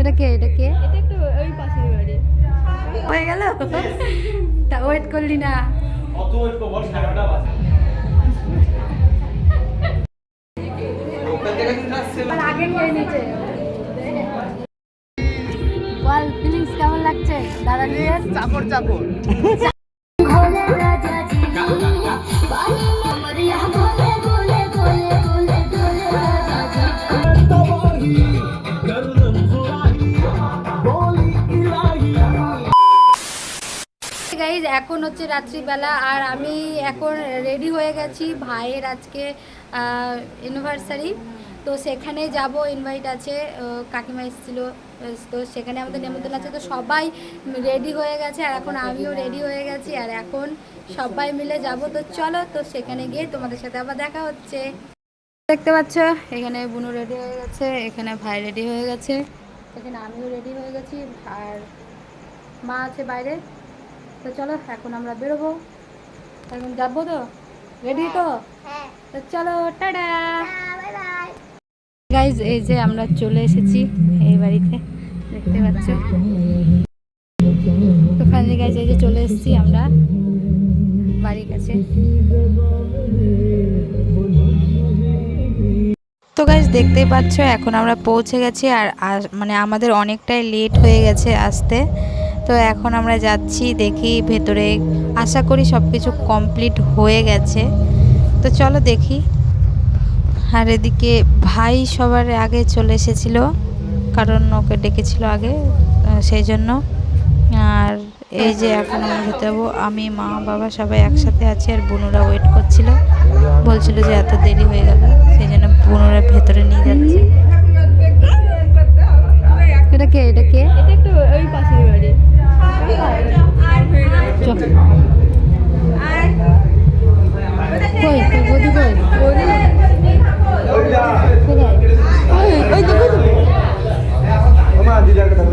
এটা কে এটা কে? হয়ে গেল? তা ওয়েট করলি না। আগে খেয়ে নিচ্ছে বল ফিলিংস কেমন লাগছে? দাদা নিয়ে চাপড় চাপড় এখন হচ্ছে রাত্রিবেলা আর আমি এখন রেডি হয়ে গেছি ভাইয়ের আজকে ইউনিভার্সারি তো সেখানে যাব ইনভাইট আছে কাকিমা এসেছিল, তো সেখানে আমাদের নেমন্তন্ন আছে। তো সবাই রেডি হয়ে গেছে আর এখন আমিও রেডি হয়ে গেছি আর এখন সবাই মিলে যাব। তো চলো, তো সেখানে গিয়ে তোমাদের সাথে আবার দেখা হচ্ছে। দেখতে পাচ্ছ, এখানে বুনু রেডি হয়ে গেছে, এখানে ভাই রেডি হয়ে গেছে, এখানে আমিও রেডি হয়ে গেছি আর মা আছে বাইরে। তো চলো এখন আমরা বেরোবো। এখন যাব তো? রেডি তো? তো চলো টাটা! গাইজ এই যে আমরা চলে এসেছি এই বাড়িতে দেখতে পাচ্ছ? তো ফাইনালি গাইজ এই যে চলে এসেছি আমরা বাড়ির কাছে। তো গাইজ দেখতেই পাচ্ছ এখন আমরা পৌঁছে গেছি আর মানে আমাদের অনেকটাই লেট হয়ে গেছে আসতে। তো এখন আমরা যাচ্ছি দেখি ভেতরে আশা করি সব কিছু কমপ্লিট হয়ে গেছে। তো চলো দেখি। আর এদিকে ভাই সবার আগে চলে এসেছিল কারণ ওকে ডেকেছিল আগে সেই জন্য। আর এই যে এখন আমরা খেতে যাব আমি মা বাবা সবাই একসাথে আছি আর বোনুরা ওয়েট করছিল। বলছিল যে এত দেরি হয়ে গেল সেই জন্য বোনুরা ভেতরে নিয়ে যাচ্ছে। এটা কে? এটা কে? এটা একটু ওই পাশের বাড়ি।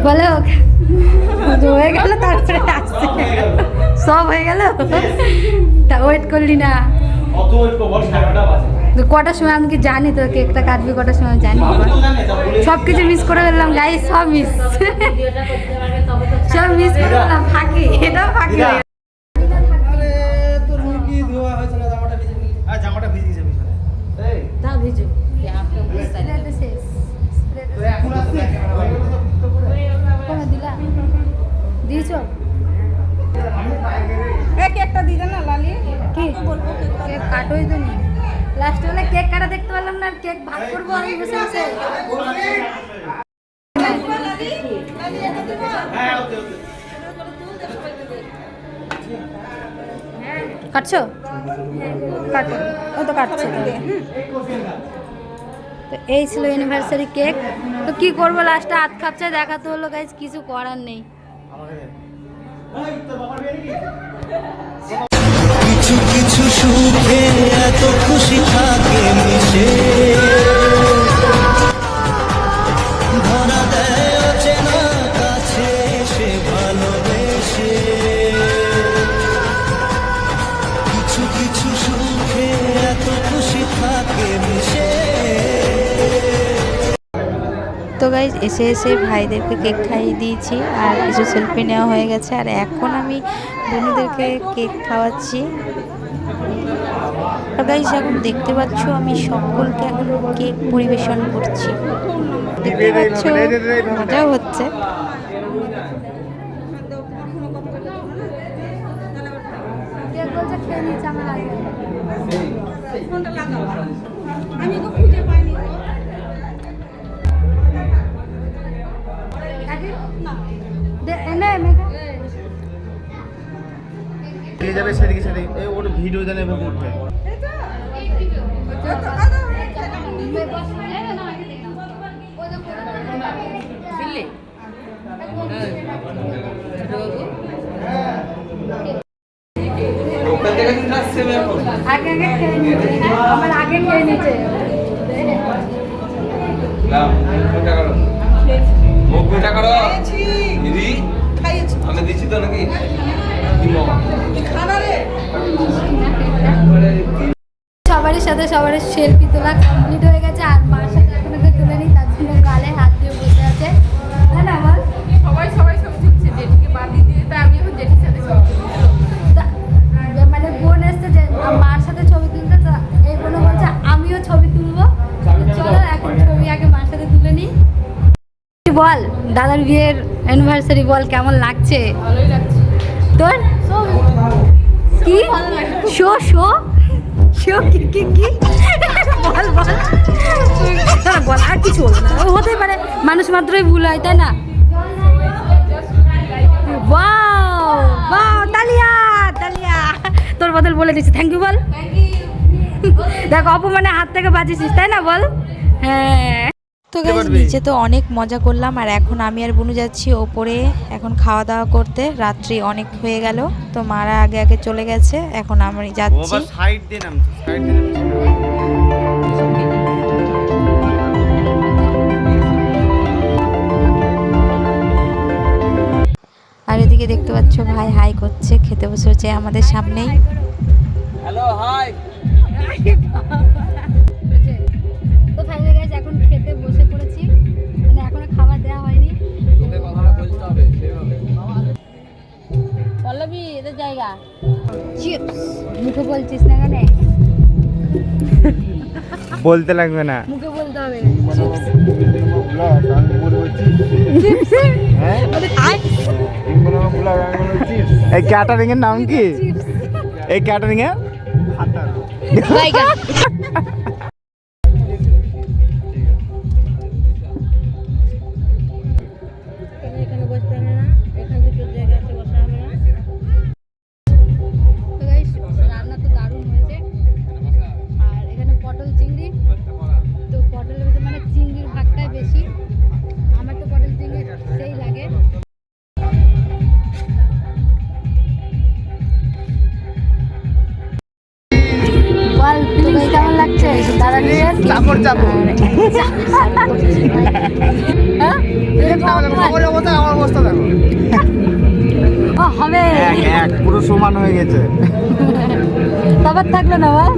বলো হয়ে গেল তারপরে আসছে সব হয়ে গেল তা ওয়েট করলি না কটার সময় আমি কি জানি তো কেকটা কাটবি কটার সময় জানি আমি জানি তা বলে সব কিছু মিস করে ফেললাম গাই সব মিস সব মিস করে ফেললাম ফাঁকি। এটাও ফাঁকি। হয়ে জামাটা ভিজে ভিজে শেষ। স্প্রেতে তো এখন আসছে দিলা? দিয়েছ? কেকটা না লালি? কি? কেক কাটোই তো নি। লাস্টে কেক কাটা দেখতে পারলাম না কেক ভাগ করব আমি বসে বসে হ্যাঁ ওকে ওকে কাটছো? কাটো। ও তো কাটছে। তো এই ছিল ইউনিভার্সারি কেক তো কি করব লাস্টে হাত খাপচায় দেখাতে হলো গাইজ কিছু করার নেই। এই তোর বাবার বিয়ে নাকি কিছু কিছু সুখে এত খুশি থাকে মিশে। গাইজ এসে এসে ভাইদেরকে কেক খাইয়ে দিয়েছি আর কিছু সেলফি নেওয়া হয়ে গেছে। আর এখন আমি বোনদেরকে কেক খাওয়াচ্ছি। আর গাইজ এখন দেখতে পাচ্ছ আমি সকলকে এখন কেক পরিবেশন করছি। দেখতে পাচ্ছ, মজাও হচ্ছে। খেয়ে আমার আগে। কে যাবে সেদিকে সেদিকে। ওর ভিডিও জানে এভাবে উঠবে। আগে আগে খেয়ে নিচ্ছে আমার আগে খেয়ে নিচ্ছে না সবার সেলফি তোলা কমপ্লিট হয়ে গেছে আর মার সাথে এখন ওকে তুলে নিই তার জন্য গালে হাত দিয়ে বসে আছে। হ্যাঁ না আমার? সবাই সবাই সব বাদ দিয়ে তাই আমি এখন সাথে বোন যে ছবি তুলতে তো মানে আমিও ছবি তুলবো। এখন ছবি আগে তুলে নিই। বল দাদার বিয়ের অ্যানিভার্সারি বল কেমন লাগছে? তোর? কি? Show show? শো কি কি কি? বল বল। দাঁড়া, বল আর কিছু বলব না। ও হতেই পারে মানুষ মাত্রই ভুল হয় তাই না? বাও বাও তালিয়া তালিয়া। তোর বদল বলে দিচ্ছি থ্যাংক ইউ বল। দেখ অপমানে হাত থেকে বাঁচিয়েছিস তাই না বল? হ্যাঁ। তো গাইজ নিচে তো অনেক মজা করলাম আর এখন আমি আর বুনু যাচ্ছি ওপরে এখন খাওয়া দাওয়া করতে রাত্রি অনেক হয়ে গেল তো মারা আগে আগে চলে গেছে এখন আমি যাচ্ছি। সাইড দিয়ে নামতো সাইড দিয়ে নামতো আর এদিকে দেখতে পাচ্ছ ভাই হাই করছে খেতে বসেছে আমাদের সামনেই। হ্যালো হাই জায়গা। চিপস মুখে বলছিস না কেন? বলতে লাগবে না। মুখে বলতে হবে চিপস এই ক্যাটারিং এর নাম কি? এই ক্যাটারিং এর? কেমন লাগছে? দাদা নিয়ে চাপড় চাপড়। হ্যাঁ? আমার অবস্থা আমার অবস্থা দেখো। হবে। এক এক পুরো সমান হয়ে গেছে। তবে থাকল না বল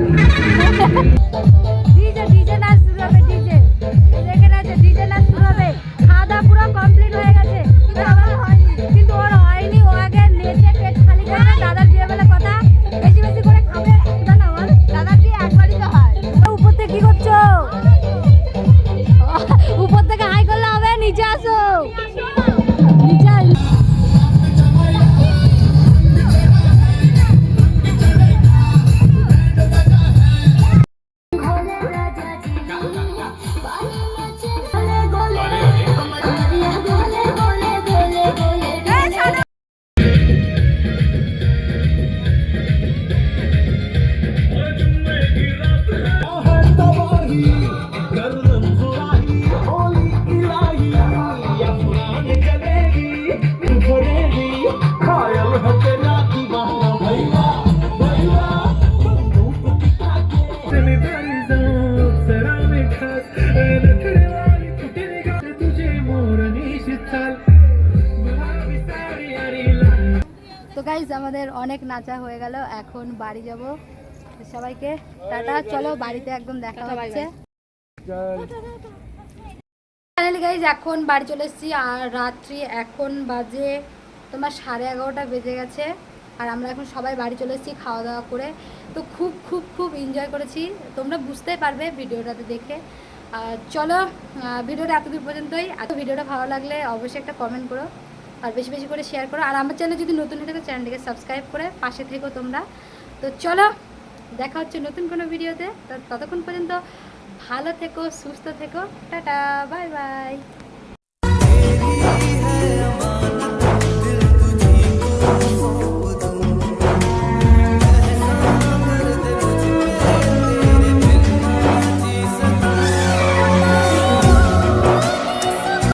অনেক নাচা হয়ে গেল এখন বাড়ি যাব। সবাইকে টাটা চলো বাড়িতে একদম দেখা হচ্ছে। ফাইনালি গাইজ এখন বাড়ি চলে এসেছি আর রাত্রি এখন বাজে তোমার সাড়ে এগারোটা বেজে গেছে আর আমরা এখন সবাই বাড়ি চলে এসেছি খাওয়া দাওয়া করে। তো খুব খুব খুব এনজয় করেছি তোমরা বুঝতেই পারবে ভিডিওটাতে দেখে। আর চলো ভিডিওটা এতদূর পর্যন্তই। এত ভিডিওটা ভালো লাগলে অবশ্যই একটা কমেন্ট করো। আর বেশি বেশি করে শেয়ার করো। আর আমার চ্যানেল যদি নতুন হয়ে থাকে চ্যানেলটিকে সাবস্ক্রাইব করে পাশে থেকো তোমরা। তো চলো, দেখা হচ্ছে নতুন কোনো ভিডিওতে। তো ততক্ষণ পর্যন্ত ভালো থেকো, সুস্থ থেকো। Tata bye bye